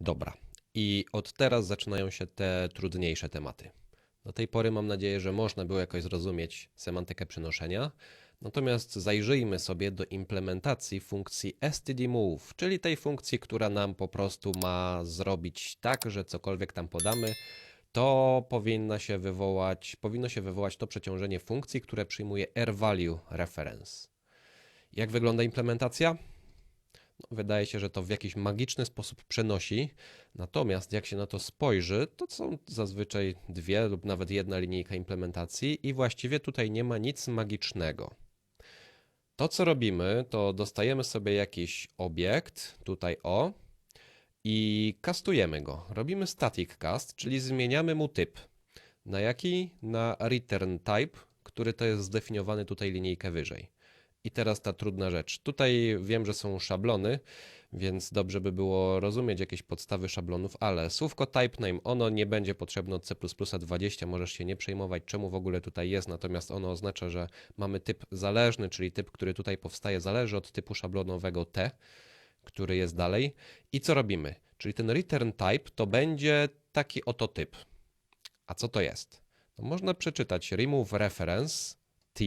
Dobra. I od teraz zaczynają się te trudniejsze tematy. Do tej pory mam nadzieję, że można było jakoś zrozumieć semantykę przenoszenia. Natomiast zajrzyjmy sobie do implementacji funkcji stdmove, czyli tej funkcji, która nam po prostu ma zrobić tak, że cokolwiek tam podamy, to powinna się wywołać, powinno się wywołać to przeciążenie funkcji, które przyjmuje rvalue reference. Jak wygląda implementacja? Wydaje się, że to w jakiś magiczny sposób przenosi. Natomiast jak się na to spojrzy, to są zazwyczaj dwie lub nawet jedna linijka implementacji i właściwie tutaj nie ma nic magicznego. To co robimy, to dostajemy sobie jakiś obiekt, tutaj o, i kastujemy go. Robimy static cast, czyli zmieniamy mu typ. Na jaki? Na return type, który to jest zdefiniowany tutaj linijkę wyżej. I teraz ta trudna rzecz. Tutaj wiem, że są szablony, więc dobrze by było rozumieć jakieś podstawy szablonów, ale słówko type name, ono nie będzie potrzebne od C++20, możesz się nie przejmować, czemu w ogóle tutaj jest, natomiast ono oznacza, że mamy typ zależny, czyli typ, który tutaj powstaje, zależy od typu szablonowego T, który jest dalej. I co robimy? Czyli ten return type to będzie taki oto typ. A co to jest? No można przeczytać remove reference t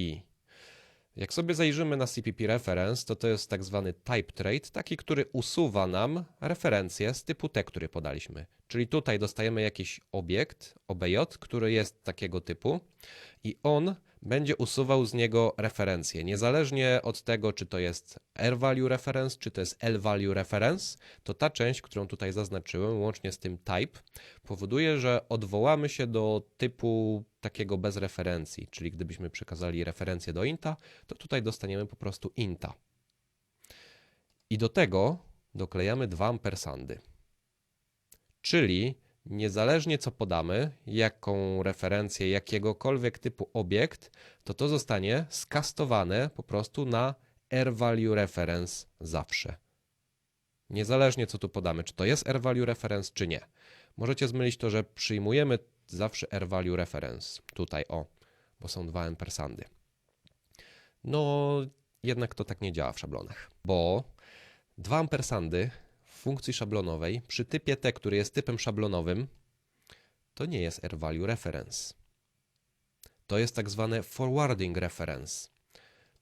jak sobie zajrzymy na CPP reference, to to jest tak zwany type trait, taki, który usuwa nam referencję z typu T, który podaliśmy. Czyli tutaj dostajemy jakiś obiekt, obj, który jest takiego typu i on będzie usuwał z niego referencje. Niezależnie od tego, czy to jest R-value reference, czy to jest L-value reference, to ta część, którą tutaj zaznaczyłem, łącznie z tym type, powoduje, że odwołamy się do typu takiego bez referencji, czyli gdybyśmy przekazali referencję do inta, to tutaj dostaniemy po prostu inta. I do tego doklejamy dwa ampersandy. Czyli niezależnie co podamy, jaką referencję jakiegokolwiek typu obiekt, to to zostanie skastowane po prostu na R-value reference zawsze. Niezależnie co tu podamy, czy to jest R-value reference, czy nie. Możecie zmylić to, że przyjmujemy zawsze R-value reference. Tutaj o, bo są dwa ampersandy. No, jednak to tak nie działa w szablonach, bo dwa ampersandy funkcji szablonowej przy typie T, który jest typem szablonowym, to nie jest R-value reference. To jest tak zwane forwarding reference.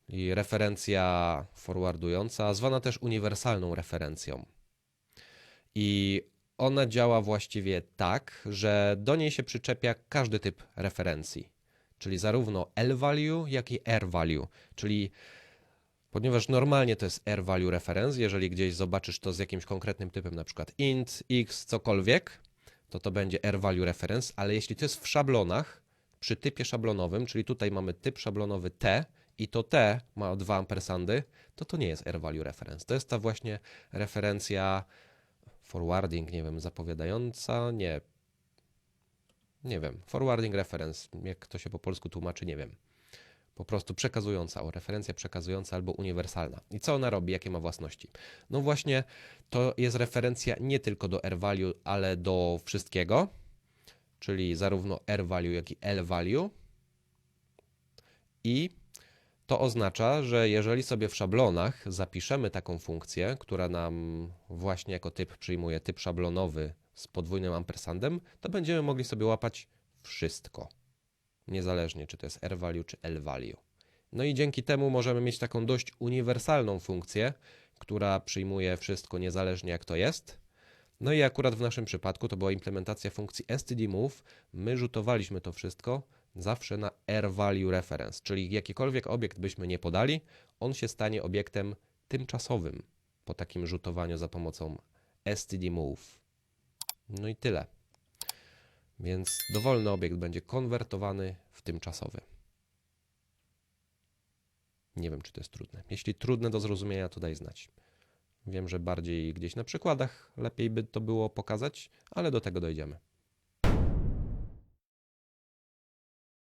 I referencja forwardująca, zwana też uniwersalną referencją. I ona działa właściwie tak, że do niej się przyczepia każdy typ referencji, czyli zarówno L-value, jak i R-value, czyli ponieważ normalnie to jest R-value reference, jeżeli gdzieś zobaczysz to z jakimś konkretnym typem, na przykład int, x, cokolwiek, to to będzie R-value reference, ale jeśli to jest w szablonach, przy typie szablonowym, czyli tutaj mamy typ szablonowy T i to T ma dwa ampersandy, to to nie jest R-value reference. To jest ta właśnie referencja forwarding, nie wiem, zapowiadająca, nie. Nie wiem, forwarding reference, jak to się po polsku tłumaczy, nie wiem. Po prostu przekazująca, o referencja przekazująca albo uniwersalna. I co ona robi, jakie ma własności? No właśnie, to jest referencja nie tylko do R-value, ale do wszystkiego, czyli zarówno R-value, jak i L-value. I to oznacza, że jeżeli sobie w szablonach zapiszemy taką funkcję, która nam właśnie jako typ przyjmuje typ szablonowy z podwójnym ampersandem, to będziemy mogli sobie łapać wszystko. Niezależnie czy to jest R-value czy L-value. No i dzięki temu możemy mieć taką dość uniwersalną funkcję, która przyjmuje wszystko niezależnie jak to jest. No i akurat w naszym przypadku to była implementacja funkcji stdmove. My rzutowaliśmy to wszystko zawsze na R-value reference, czyli jakikolwiek obiekt byśmy nie podali, on się stanie obiektem tymczasowym po takim rzutowaniu za pomocą stdmove. No i tyle. Więc dowolny obiekt będzie konwertowany w tymczasowy. Nie wiem, czy to jest trudne. Jeśli trudne do zrozumienia, to daj znać. Wiem, że bardziej gdzieś na przykładach lepiej by to było pokazać, ale do tego dojdziemy.